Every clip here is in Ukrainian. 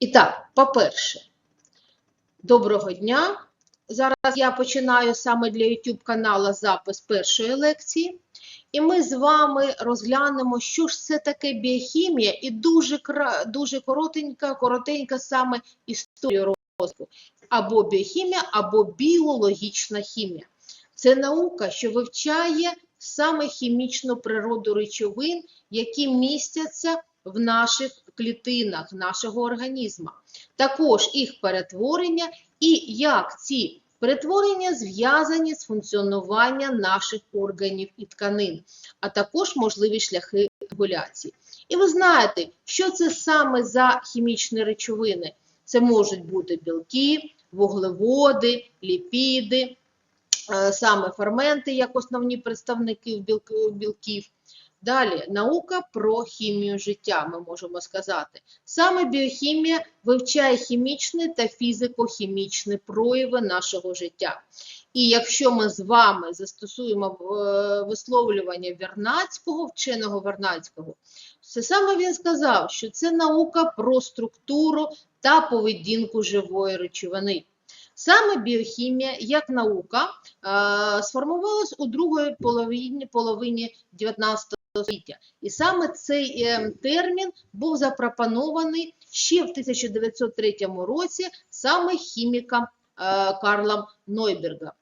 І так, по-перше, доброго дня. Зараз я починаю саме для YouTube каналу запис першої лекції. І ми з вами розглянемо, що ж це таке біохімія, і дуже, дуже коротенька, коротенька саме історія розвитку. Або біохімія, або біологічна хімія. Це наука, що вивчає саме хімічну природу речовин, які містяться в наших клітинах нашого організму. Також їх перетворення і як ці перетворення зв'язані з функціонуванням наших органів і тканин, а також можливі шляхи регуляції. І ви знаєте, що це саме за хімічні речовини? Це можуть бути білки, вуглеводи, ліпіди, е, саме ферменти як основні представники білків. Далі наука про хімію життя, ми можемо сказати. Саме біохімія вивчає хімічні та фізико-хімічні прояви нашого життя. І якщо ми з вами застосуємо е, висловлювання Вернадського, вченого Вернадського, це саме він сказав, що це наука про структуру та поведінку живої речовини. Саме біохімія як наука е, сформувалась у другій половині, половині 19 століття. І саме цей е, термін був запропонований ще в 1903 році саме хіміком е, Карлом Нойберга.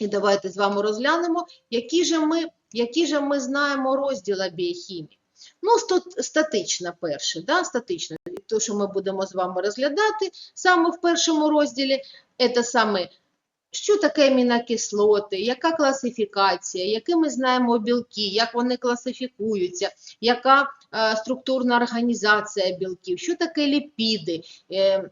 І давайте з вами розглянемо, які же ми, які же ми знаємо розділи біохімії. Ну, статична перше, да, статична, те, що ми будемо з вами розглядати саме в першому розділі, це саме що таке амінокислоти, яка класифікація, які ми знаємо білки, як вони класифікуються, яка е, структурна організація білків, що таке ліпіди, е,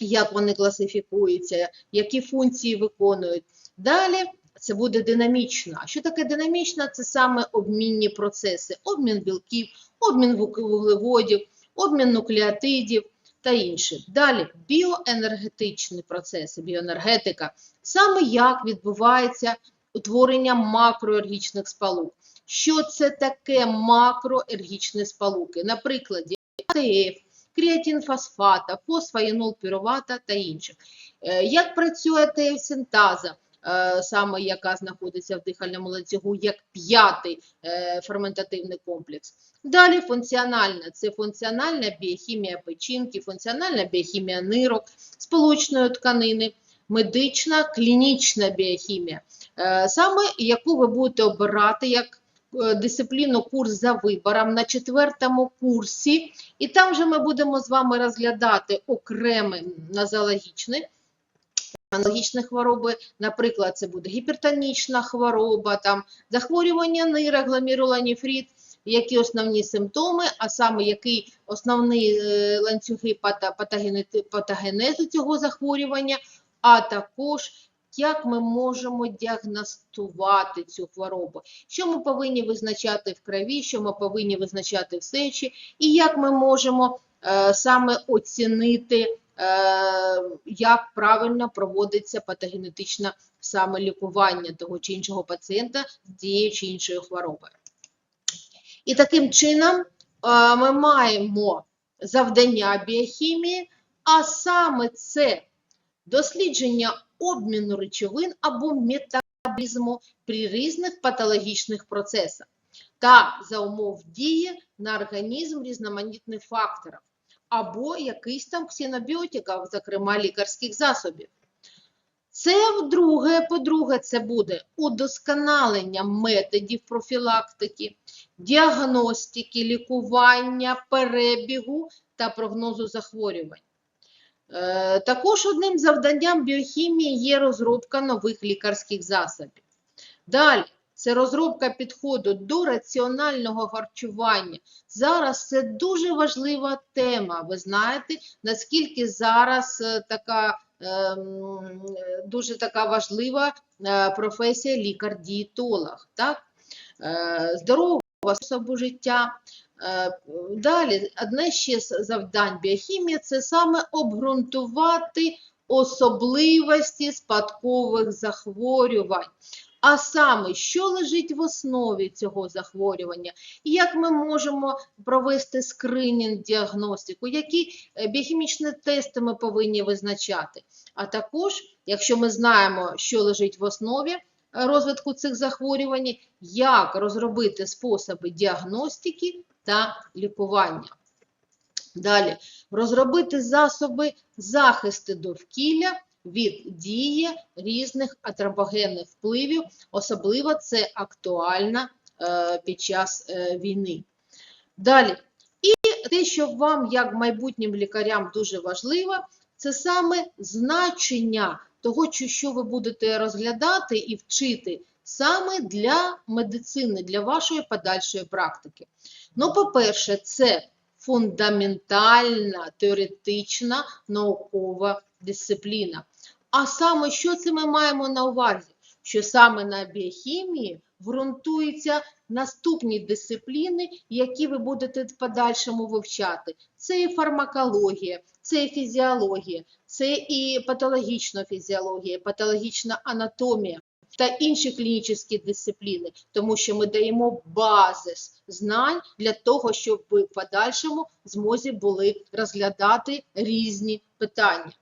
як вони класифікуються, які функції виконують. Далі це буде динамічно. А що таке динамічно? Це саме обмінні процеси, обмін білків, обмін вуглеводів, обмін нуклеотидів та інше. Далі біоенергетичні процеси, біоенергетика, саме як відбувається утворення макроергічних сполук. Що це таке макроергічні сполуки? На прикладі АТФ, креатинфосфата, фосфоєнолпірувата та інших. Е, Як працює АТФ-синтаза, саме яка знаходиться в дихальному ланцюгу, як п'ятий е, ферментативний комплекс. Далі функціональна це функціональна біохімія печінки, функціональна біохімія нирок, сполучної тканини, медична клінічна біохімія, Е, саме яку ви будете обирати як е, дисципліну курс за вибором на четвертому курсі. І там же ми будемо з вами розглядати окремі нозологічні аналогічні хвороби, наприклад, це буде гіпертонічна хвороба, там, захворювання нира, гломерулонефрит, які основні симптоми, а саме які основні е, ланцюги патогенезу цього захворювання, а також як ми можемо діагностувати цю хворобу, що ми повинні визначати в крові, що ми повинні визначати в сечі, і як ми можемо е, саме оцінити як правильно проводиться патогенетичне саме лікування того чи іншого пацієнта з тією чи іншою хворобою. І таким чином е, ми маємо завдання біохімії, а саме це дослідження обміну речовин або метаболізму при різних патологічних процесах та за умов дії на організм різноманітних факторів або якийсь там ксенобіотиків, зокрема лікарських засобів. Це вдруге, по-друге, це буде удосконалення методів профілактики, діагностики, лікування, перебігу та прогнозу захворювань. Е, Також одним завданням біохімії є розробка нових лікарських засобів. Далі це розробка підходу до раціонального харчування. Зараз це дуже важлива тема. Ви знаєте, наскільки зараз е, така ем, дуже така важлива е, професія лікар-дієтолог. Е, Здорового способу життя. Далі, одне ще з завдань біохімії це саме обґрунтувати особливості спадкових захворювань, А саме, що лежить в основі цього захворювання, і як ми можемо провести скринінг, діагностику, які е, біохімічні тести ми повинні визначати. А також, якщо ми знаємо, що лежить в основі е, розвитку цих захворювань, як розробити способи діагностики та лікування. Далі, розробити засоби захисту довкілля від дії різних антропогенних впливів, особливо це актуально е, під час е, війни. Далі, і те, що вам, як майбутнім лікарям, дуже важливо, це саме значення того, що ви будете розглядати і вчити саме для медицини, для вашої подальшої практики. Ну, по-перше, це фундаментальна теоретична наукова дисципліна. А саме, що це ми маємо на увазі? Що саме на біохімії ґрунтуються наступні дисципліни, які ви будете в подальшому вивчати. Це і фармакологія, це і фізіологія, це і патологічна фізіологія, патологічна анатомія та інші клінічні дисципліни, тому що ми даємо базис знань для того, щоб ви в подальшому змозі були розглядати різні питання.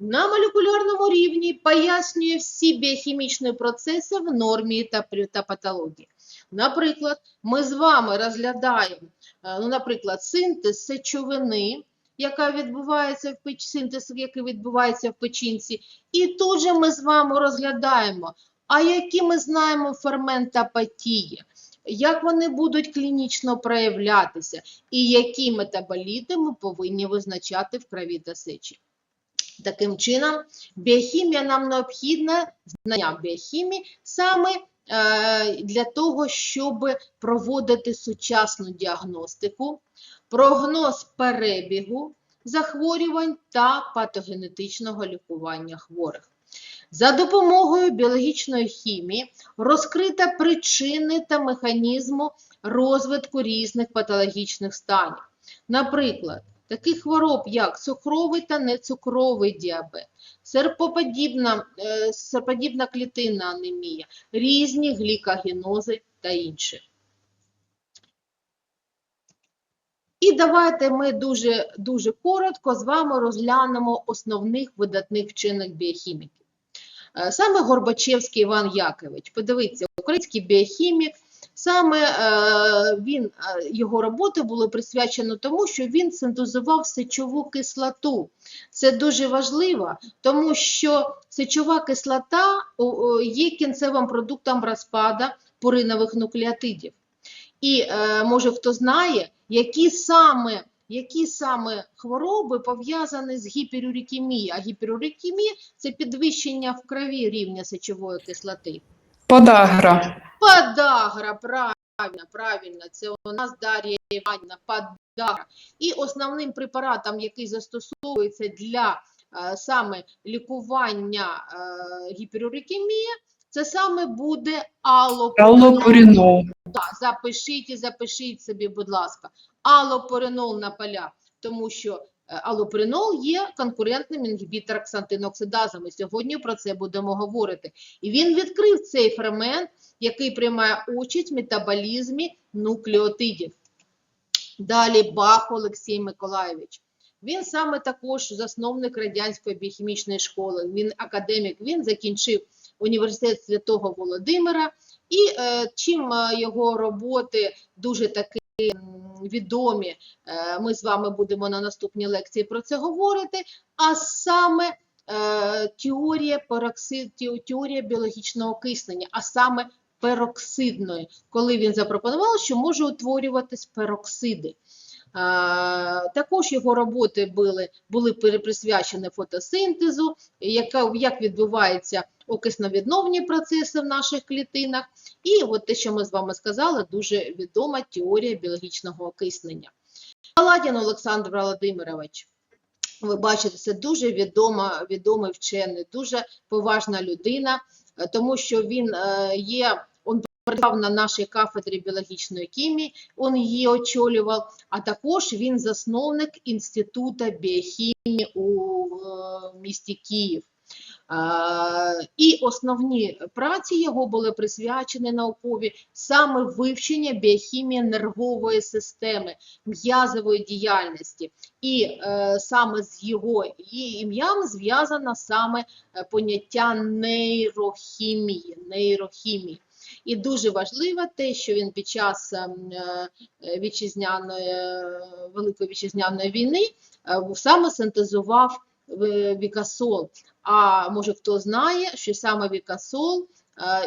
На молекулярному рівні пояснює всі біохімічні процеси в нормі та, та патології. Наприклад, ми з вами розглядаємо, е, ну, наприклад, синтез сечовини, яка відбувається в печ... синтез, який відбувається в печінці, і тут же ми з вами розглядаємо, а які ми знаємо ферментапатії, як вони будуть клінічно проявлятися, і які метаболіти ми повинні визначати в крові та сечі. Таким чином, біохімія нам необхідна, знання біохімії саме е, для того, щоб проводити сучасну діагностику, прогноз перебігу захворювань та патогенетичного лікування хворих. За допомогою біологічної хімії розкрита причини та механізму розвитку різних патологічних станів. Наприклад, таких хвороб, як цукровий та нецукровий діабет, серпоподібна, е, серподібна клітинна анемія, різні глікагенози та інше. І давайте ми дуже, дуже коротко з вами розглянемо основних видатних вчених біохіміків. Е, Саме Горбачевський Іван Якович. Подивіться, український біохімік, саме е, він, е, його роботи були присвячені тому, що він синтезував сечову кислоту. Це дуже важливо, тому що сечова кислота є кінцевим продуктом розпаду пуринових нуклеотидів. І е, може хто знає, які саме, які саме хвороби пов'язані з гіперурікемією. А гіперурікемія – це підвищення в крові рівня сечової кислоти. Подагра. Подагра, правильно, правильно, це у нас Дар'я Іванівна, подагра. І основним препаратом, який застосовується для е, саме лікування е, гіперурикемії, це саме буде. Аллопуринол. Да, запишіть і запишіть собі, будь ласка, аллопуринол на полях, тому що е, аллопуринол є конкурентним інгібітором ксантиноксидазу. Ми сьогодні про це будемо говорити. І він відкрив цей фермент, який приймає участь в метаболізмі нуклеотидів. Далі Бах Олексій Миколайович. Він саме також засновник радянської біохімічної школи. Він академік, він закінчив університет Святого Володимира. І е, чим е, його роботи дуже таки відомі, е, ми з вами будемо на наступній лекції про це говорити, а саме е, теорія, пероксид, теорія біологічного окиснення, а саме пероксидної, коли він запропонував, що може утворюватись пероксиди. Також його роботи були, були присвячені фотосинтезу, яка, як відбуваються окисновідновні процеси в наших клітинах. І от те, що ми з вами сказали, дуже відома теорія біологічного окиснення. Паладін Олександр Володимирович. Ви бачите, це дуже відома, відомий вчений, дуже поважна людина, е, тому що він е, є, працював на нашій кафедрі біологічної хімії, він її очолював, а також він засновник Інституту біохімії у місті Київ. І основні праці його були присвячені наукові саме вивчення біохімії нервової системи, м'язової діяльності. І е, саме з його і- ім'ям зв'язано саме е, поняття нейрохімії. нейрохімії. І дуже важливо те, що він під час ем, е, вітчизняної е, Великої вітчизняної війни е, саме синтезував вікасол. А може хто знає, що саме вікасол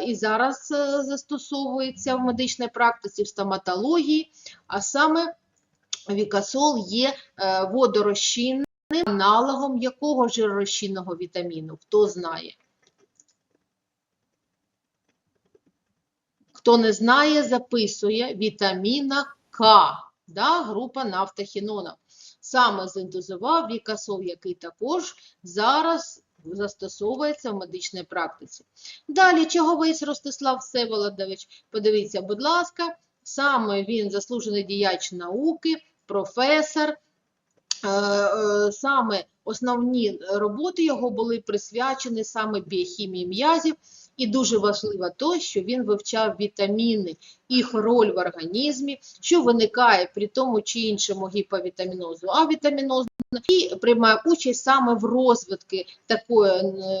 і зараз застосовується в медичній практиці, в стоматології, а саме вікасол є водорозчинним аналогом якого жиророзчинного вітаміну, хто знає. Хто не знає, записує вітаміна К, да, група нафтохінонів. Саме синтезував вікасол, який також зараз застосовується в медичній практиці. Далі, Чаговись Ростислав Всеволодович, подивіться, будь ласка, саме він заслужений діяч науки, професор, е, е, саме основні роботи його були присвячені саме біохімії м'язів, і дуже важливо те, що він вивчав вітаміни, їх роль в організмі, що виникає при тому чи іншому гіповітамінозу, авітамінозу, і приймає участь саме в розвитку такої, е,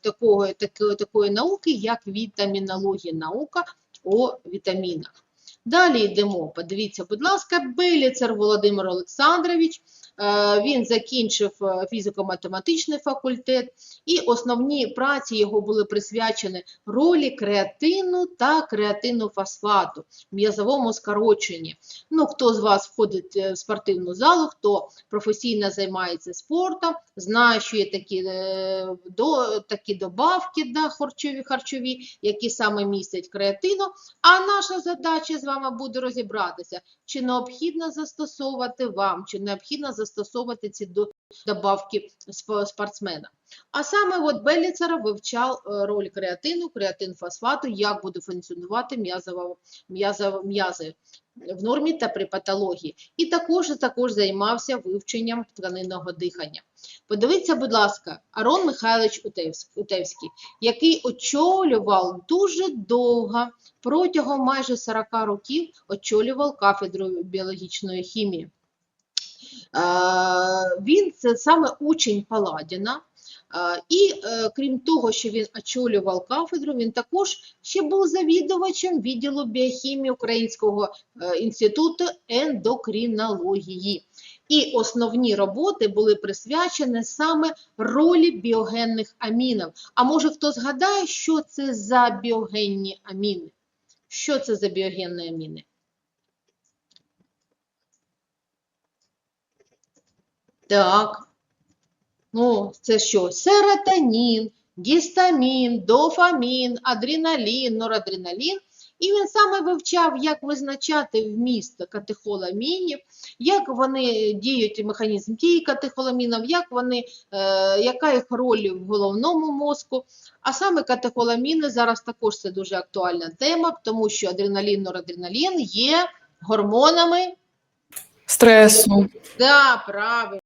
такої, такої, такої науки, як вітамінологія, наука о вітамінах. Далі йдемо. Подивіться, будь ласка, Беліцер Володимир Олександрович. Е, Він закінчив е, фізико-математичний факультет, і основні праці його були присвячені ролі креатину та креатинофосфату в м'язовому скороченні. Ну, хто з вас входить е, в спортивну залу, хто професійно займається спортом, знає, що є такі, до, такі добавки да, харчові, харчові, які саме містять креатину. А наша задача з вами буде розібратися, чи необхідно застосовувати вам, чи необхідно застосовувати ці добавки спортсмена. А саме от Беліцер вивчав е, роль креатину, креатинфосфату, як буде функціонувати м'язи в нормі та при патології. І також, також займався вивченням тканинного дихання. Подивіться, будь ласка, Арон Михайлович Утевський, який очолював дуже довго, протягом майже 40 років, очолював кафедру біологічної хімії. Е, Він це саме учень Паладіна. Е, І е, крім того, що він очолював кафедру, він також ще був завідувачем відділу біохімії Українського інституту ендокринології. І основні роботи були присвячені саме ролі біогенних амінів. А може хто згадає, що це за біогенні аміни? Що це за біогенні аміни? Так. Ну, це що? Серотонін, гістамін, дофамін, адреналін, норадреналін. І він саме вивчав, як визначати вміст катехоламінів, як вони діють, механізм дії катехоламінів, як вони, е, яка їх роль в головному мозку. А саме катехоламіни зараз також це дуже актуальна тема, тому що адреналін, норадреналін є гормонами Стресу. Да, правильно,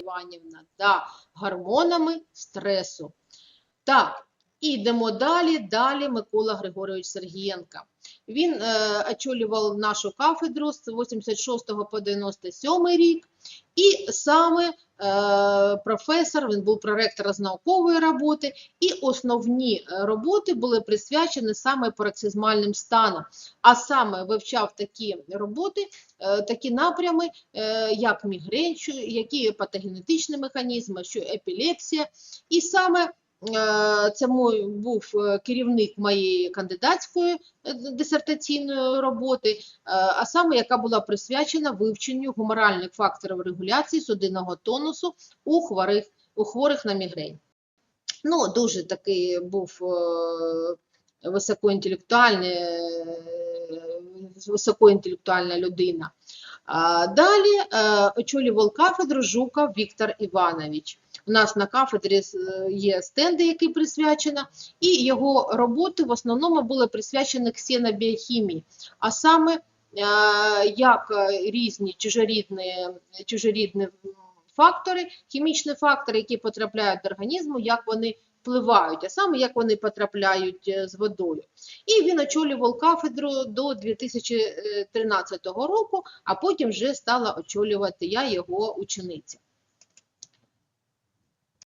Іванівна, да, гормонами стресу. Так, ідемо далі. Далі Микола Григорович Сергієнка. Він е, очолював нашу кафедру з 86 по 97 рік. І саме професор, він був проректор з наукової роботи, і основні е, роботи були присвячені саме пароксизмальним станам. А саме вивчав такі роботи, е, такі напрями, е, як мігрень, які патогенетичні механізми, що епілепсія. І саме е, це мой був е, керівник моєї кандидатської е, дисертаційної роботи, е, а саме яка була присвячена вивченню гуморальних факторів регуляції судинного тонусу у хворих, у хворих на мігрень. Ну, дуже такий був е, високоінтелектуальний, е, високоінтелектуальна людина. Далі е, очолював кафедру Жуков Віктор Іванович. У нас на кафедрі е, є стенди, які присвячена, і його роботи в основному були присвячені ксенобіохімії, а саме е, як е, різні чужорідні, чужорідні фактори, хімічні фактори, які потрапляють до організму, як вони впливають, а саме як вони потрапляють е, з водою. І він очолював кафедру до 2013 року, а потім вже стала очолювати я, його учениця.